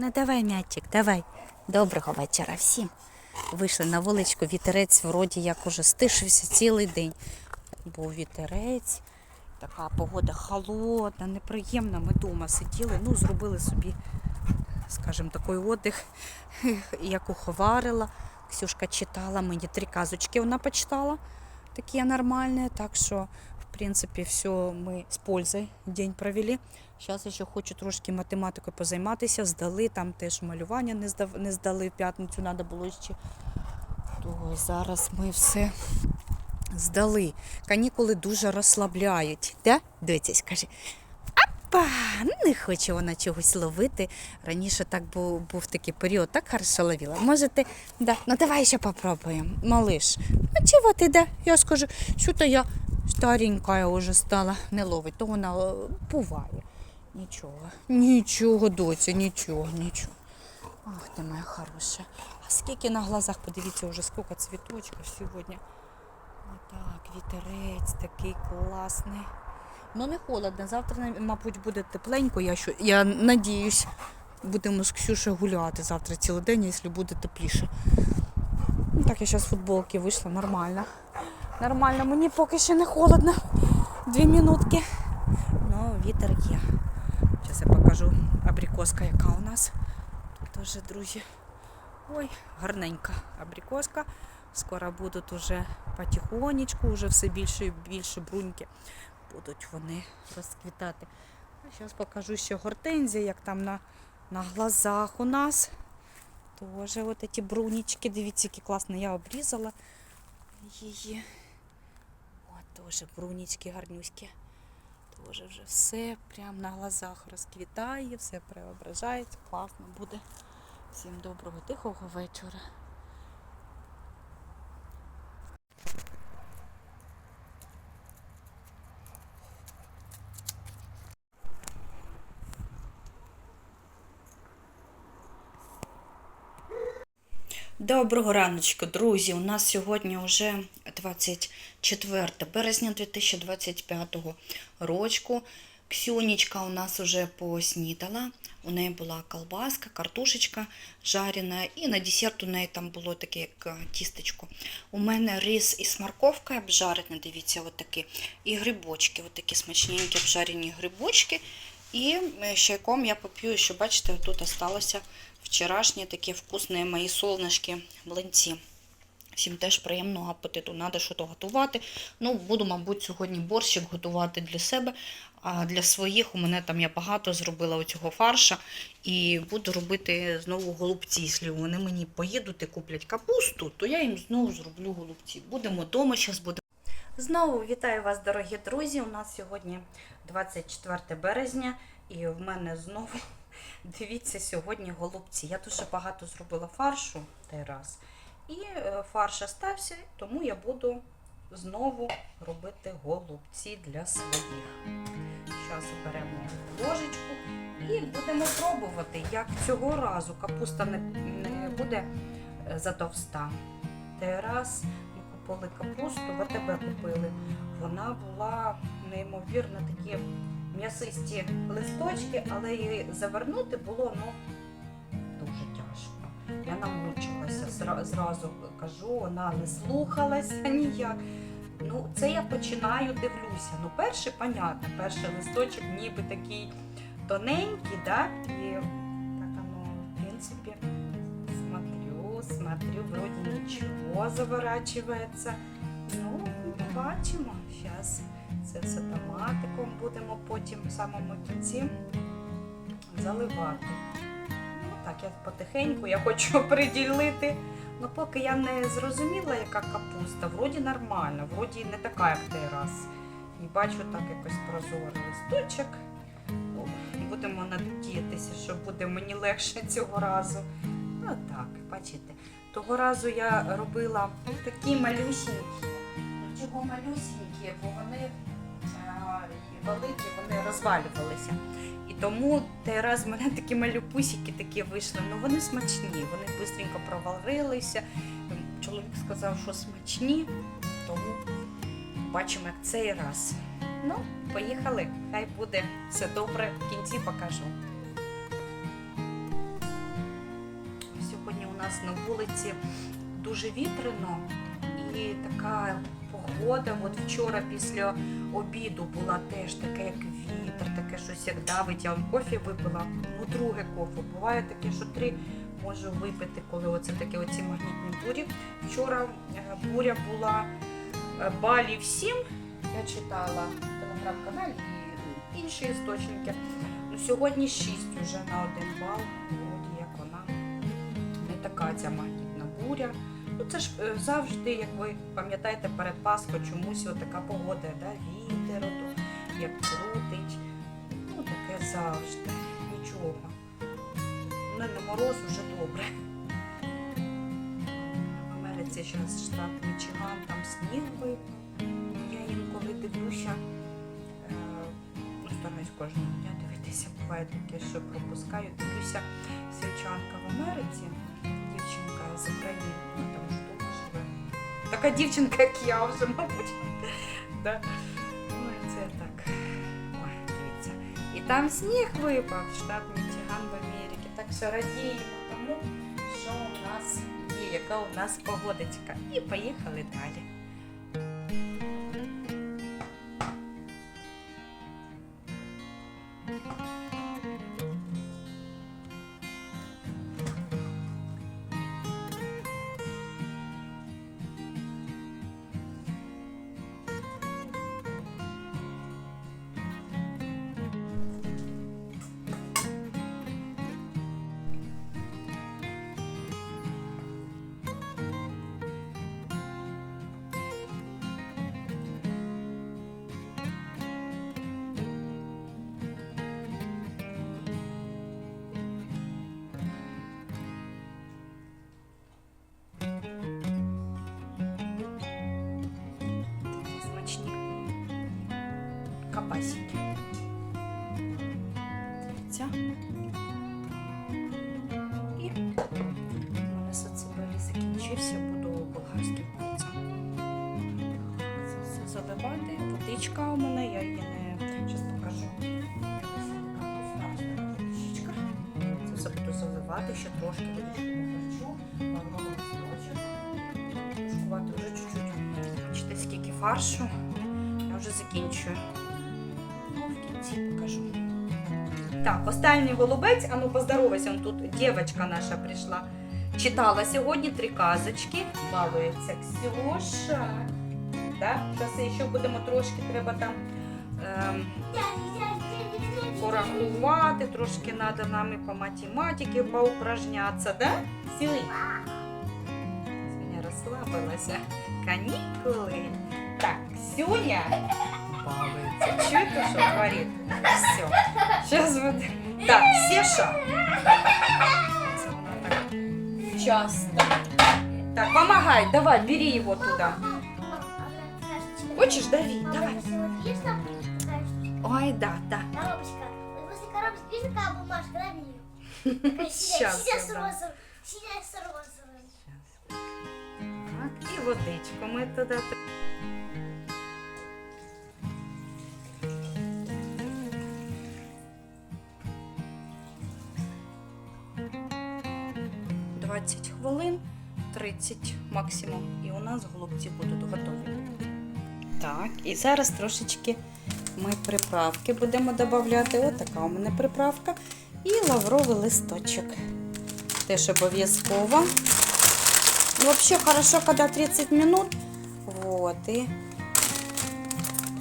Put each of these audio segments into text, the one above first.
Ну давай, м'ячик, давай. Доброго вечора всім. Вийшли на вуличку, вітерець вроді як уже стишився цілий день. Був вітерець, така погода холодна, неприємна. Ми вдома сиділи, ну, зробили собі, скажімо, такий отдих, як уховарила. Ксюшка читала мені три казочки, вона почитала, такі нормальні. Так що, принципі, все ми з пользою день провели. Зараз я ще хочу трошки математикою позайматися. Здали, там теж малювання не, здав, не здали в п'ятницю, треба було ще. То зараз ми все здали. Канікули дуже розслабляють. Да? Дивіться, каже. Апа! Не хоче вона чогось ловити. Раніше так був, був такий період, так хорошо ловила. Можете, да. ну давай ще попробуємо, малиш. А чого ти да? Я скажу, що то я старенька вже стала, не ловить, то вона е, буває. Нічого, нічого, доця, нічого, нічого. Ах ти моя хороша. А скільки на глазах, подивіться, вже скільки цвіточків сьогодні. Отак, вітерець такий класний. Ну не холодно. Завтра, мабуть, буде тепленько. Я, що, я надіюсь, будемо з Ксюшею гуляти завтра цілий день, якщо буде тепліше. Ну, так, я зараз з футболки вийшла, нормально. Нормально, мені поки ще не холодно. Дві минутки. Ну, вітер є. Зараз я покажу абрикоска, яка у нас. Теж, друзі. Ой, гарненька абрикоска. Скоро будуть уже потихонечку, вже все більше і більше бруньки будуть вони розквітати. Зараз покажу ще гортензія, як там на, на глазах у нас. Тоже от ці брунічки, дивіться, які класні, я обрізала її. Теж брунічки гарнюські. Тоже вже все прямо на глазах розквітає, все преображається, класно буде. Всім доброго тихого вечора. Доброго раночку, друзі. У нас сьогодні вже 24 березня 2025 року. Ксюнічка у нас вже поснідала. У неї була колбаска, картошечка жарена, і на десерт у неї там було таке як е, тістечко. У мене рис із морковкою обжарений, дивіться, отакі. І грибочки, отакі смачненькі обжарені грибочки. І е, чайком я поп'ю, що бачите, тут осталося вчорашні такі вкусні мої солнышки, млинці. Всім теж приємного апетиту. Треба щось готувати. Ну, буду, мабуть, сьогодні борщик готувати для себе. А для своїх у мене там я багато зробила оцього фарша. І буду робити знову голубці. Якщо вони мені поїдуть і куплять капусту, то я їм знову зроблю голубці. Будемо вдома, зараз будемо. Знову вітаю вас, дорогі друзі. У нас сьогодні 24 березня, і в мене знову Дивіться, сьогодні голубці. Я дуже багато зробила фаршу той раз. І е, фарш остався, тому я буду знову робити голубці для своїх. Зараз беремо ложечку і будемо пробувати, як цього разу капуста не, буде е, затовста. Раз ми купили капусту, АТБ купили. Вона була неймовірно такі м'ясисті листочки, але її завернути було ну, дуже тяжко. Я намучилася, зра- зразу кажу, вона не слухалася ніяк. Ну, це я починаю дивлюся. Ну, перший, понятно, перший листочок ніби такий тоненький, да? і так оно, в принципі, смотрю, смотрю, вроді нічого заворачується. Ну, побачимо. Зараз це все томатиком будемо потім в самому кінці заливати. Ну, так, я потихеньку я хочу приділити. Ну, поки я не зрозуміла, яка капуста, вроді нормально, вроді не така, як той раз. І бачу так якось прозорий листочок. Будемо надіятися, що буде мені легше цього разу. Ну так, бачите. Того разу я робила такі малюсінькі. Ну, Чого малюсінькі, бо вони а, великі, вони розвалювалися. Тому той раз в мене такі малюпусики такі вийшли. Ну вони смачні, вони швидко проварилися. Чоловік сказав, що смачні, тому бачимо, як цей раз. Ну, поїхали. Хай буде все добре. В кінці покажу. Сьогодні у нас на вулиці дуже вітряно і така погода. От вчора після обіду була теж таке, як вітер, таке щось як давить. Я он кофе випила. Ну, друге кофе. Буває таке, що три можу випити, коли оце такі оці магнітні бурі. Вчора е, буря була е, балів 7. Я читала телеграм-каналі і інші істочники. Ну, сьогодні 6 вже на один бал. Вроді як вона не така ця магнітна буря. Ну це ж е, завжди, як ви пам'ятаєте, перед Пасхою чомусь така погода, да? вітер, ото, як крутить. Ну таке завжди. Нічого. Ну, на мороз вже добре. В Америці зараз штат Мічиган, там сніг випав. Я інколи дивлюся, е, ну, стараюсь кожного дня дивитися, буває таке, що пропускаю. Дивлюся свічанка в Америці, дівчинка з України, вона там вже довго живе. Така дівчинка, як я вже, мабуть. Да? Ой, це так. Ой, дивіться. І там сніг випав, штат Мічиган в Америці. Так що радіємо тому, що у нас є, яка у нас погодочка. І поїхали далі. Дивіться. І у мене соцебелі закінчився, буду болгарським перцем. Це все заливати. Водичка у мене, я її не зараз покажу. Це все буду заливати, ще трошки водичку. Лавровий листочок. Тушкувати вже чуть-чуть. Бачите, скільки фаршу. Я вже закінчую. Ну, в кінці покажу. Так, останній голубець, а ну поздоровайся, он тут дівчинка наша прийшла. Читала сьогодні три казочки. Балується Ксюша. Да? Зараз ще будемо трошки, треба там ем, порахувати, трошки треба нам і по математиці поупражнятися, да? Сіли. Сьогодні розслабилася. Канікули. Так, балуется. Что это что творит? Все. Сейчас вот... Так, Сеша. Часто. Так, помогай, давай, бери его туда. Хочешь, дави, давай. Ой, да, да. Коробочка. После коробочки видишь, какая бумажка? Дави ее. Сейчас. Сидя с розовым. Сидя с розовым. Так, и вот этим мы туда... 20 хвилин, 30 максимум, і у нас голубці будуть готові. Так, і зараз трошечки ми приправки будемо додати. Отака у мене приправка. І лавровий листочок. Теж обов'язково. Взагалі, хорошо, коли 30 минут. Вот, і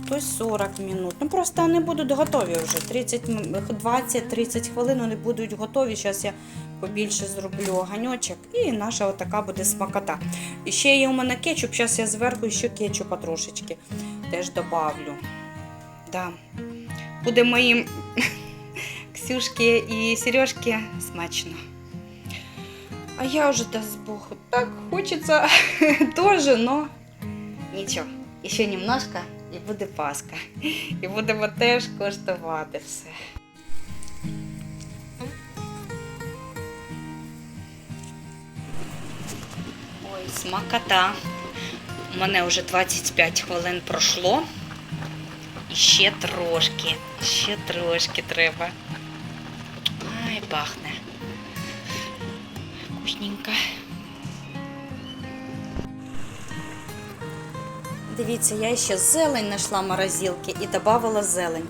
то есть 40 минут. Ну просто вони будуть готові вже. 20-30 хвилин вони будуть готові. Зараз я побільше зроблю оганьочок. І наша отака буде смакота. І ще є у мене кетчуп. Зараз я зверху ще кетчупа трошечки теж добавлю. Да. Буде моїм Ксюшки і Сережки смачно. А я уже, даст Бог, так хочется тоже, но нічого. Ще немножко і буде Пасха. І будемо теж коштувати все. Ой, смакота. У мене вже 25 хвилин пройшло. І ще трошки, ще трошки треба. Ай, пахне. вкусненько. Дивіться, я ще зелень знайшла в морозилці і додавала зелень.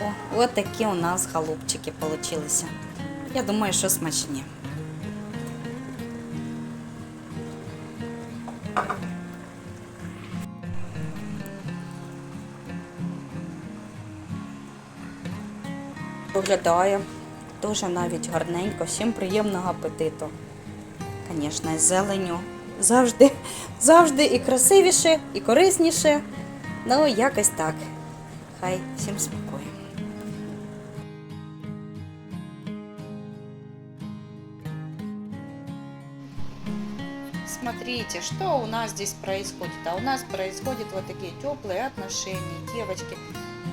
О, от такі у нас голубчики получилися. Я думаю, що смачні. Виглядає дуже навіть гарненько, всім приємного апетиту. Звісно, з зеленю завжди, завжди і красивіше, і корисніше. Ну, якось так. Хай всім спокою. Смотрите, что у нас здесь происходит. А у нас происходят вот такие теплые отношения. Девочки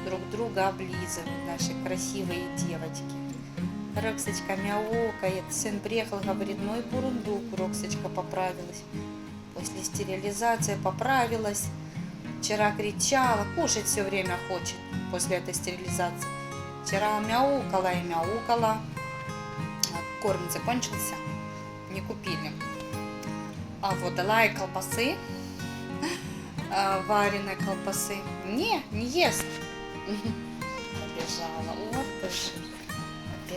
друг друга облизывают, наши красивые девочки. Роксочка мяукает. Сын приехал, говорит, ну и бурундук. Роксочка поправилась. После стерилизации поправилась. Вчера кричала, кушать все время хочет после этой стерилизации. Вчера мяукала и мяукала. Корм закончился, не купили. А вот дала ей колбасы, а, вареной колбасы. Не, не ест. Побежала, вот ты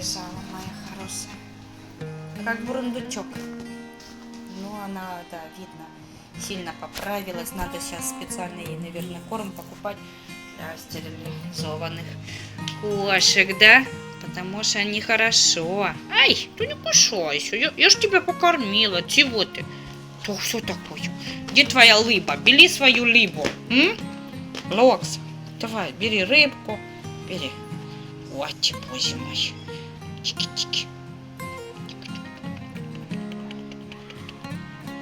ж. Побежала, моя хорошая. Как бурундучок. Ну, она, да, видно, сильно поправилась. Надо сейчас специально ей, наверное, корм покупать для стерилизованных кошек, да? Потому что они хорошо. Ай, ты не кушайся. Я, я ж тебя покормила. Чего ты? То что такое? Где твоя лыба? Бери свою либу. М? Локс, давай, бери рыбку. Бери. Вот, боже мой.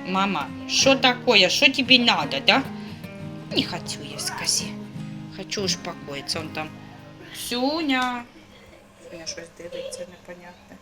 Мама, что такое? Что тебе надо, да? Не хочу я скази. Хочу успокоиться. Он там. Сюня. Я щось дивиться непонятне.